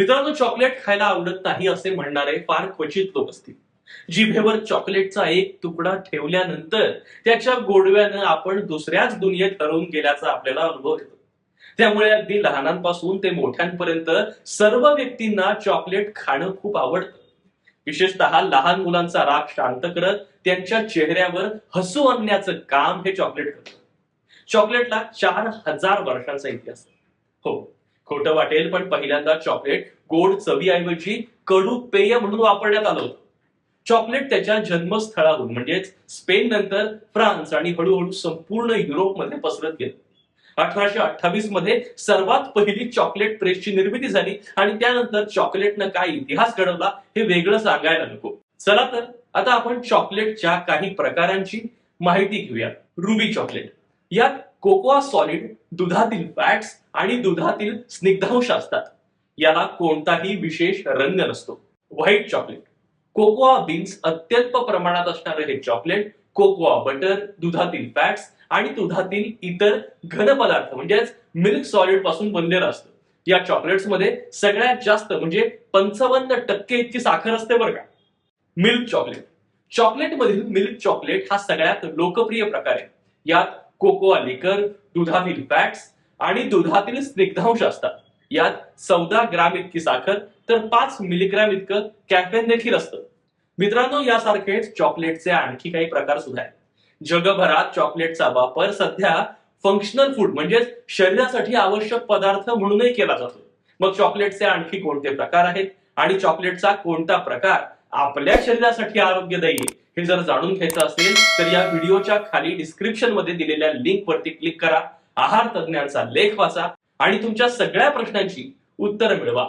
मित्रांनो चॉकलेट खायला आवडत नाही असे म्हणणारे फार क्वचित लोक असतील. जिभेवर चॉकलेटचा एक तुकडा ठेवल्यानंतर त्याच्या गोडव्यानं आपण दुसऱ्याच दुनियेत हरवून गेल्याचा आपल्याला अनुभव येतो. त्यामुळे अगदी लहानांपासून ते मोठ्यांपर्यंत सर्व व्यक्तींना चॉकलेट खाणं खूप आवडतं. विशेषतः लहान मुलांचा राग शांत करत त्यांच्या चेहऱ्यावर हसू आणण्याचं काम हे चॉकलेट करतं. चॉकलेटला चार हजार वर्षांचा इतिहास आहे. खोटं वाटेल पण पहिल्यांदा चॉकलेट गोड चवीऐवजी कडू पेय म्हणून वापरण्यात आलं होतं. चॉकलेट त्याच्या जन्मस्थळाहून म्हणजेच स्पेन नंतर फ्रान्स आणि हळूहळू संपूर्ण युरोपमध्ये पसरत गेलं. अठराशे अठ्ठावीसमध्ये सर्वात पहिली चॉकलेट प्रेसची निर्मिती झाली आणि त्यानंतर चॉकलेटनं काय इतिहास घडवला हे वेगळं सांगायला नको. चला तर आता आपण चॉकलेटच्या काही प्रकारांची माहिती घेऊया. रुबी चॉकलेट यात कोकोआ सॉलिड दुधातील फॅट्स आणि दुधातील स्निग्धांश असतात. याला कोणताही विशेष रंग नसतो. White chocolate. कोकोआ बीन्स अत्यल्प प्रमाणात असणारे हे चॉकलेट कोकोआ बटर दुधातील फॅट्स आणि दुधातील इतर घन पदार्थ म्हणजेच मिल्क सॉलिडपासून बनलेलं असतं. या चॉकलेट्समध्ये सगळ्यात जास्त म्हणजे पंचावन्न टक्के इतकी साखर असते बरं का. Milk chocolate. चॉकलेट मधील मिल्क चॉकलेट हा सगळ्यात लोकप्रिय प्रकार आहे. यात कोकोआ लिकर दुधातील फॅट्स आणि दुधातील स्निग्धांश असतात. यात चौदा ग्राम इतकी साखर तर पाच मिलीग्राम इतकं कॅफेन देखील असतं. मित्रांनो यासारखेच चॉकलेटचे आणखी काही प्रकार सुद्धा आहेत. जगभरात चॉकलेटचा वापर सध्या फंक्शनल फूड म्हणजेच शरीरासाठी आवश्यक पदार्थ म्हणूनही केला जातो. मग चॉकलेटचे आणखी कोणते प्रकार आहेत? आणि चॉकलेटचा कोणता प्रकार आपल्या शरीरासाठी आरोग्यदायी आहे? हे जर जाणून घ्यायचं असेल तर या व्हिडिओच्या खाली डिस्क्रिप्शनमध्ये दिलेल्या लिंक वरती क्लिक करा. आहार तज्ञांचा लेख वाचा आणि तुमच्या सगळ्या प्रश्नांची उत्तरं मिळवा.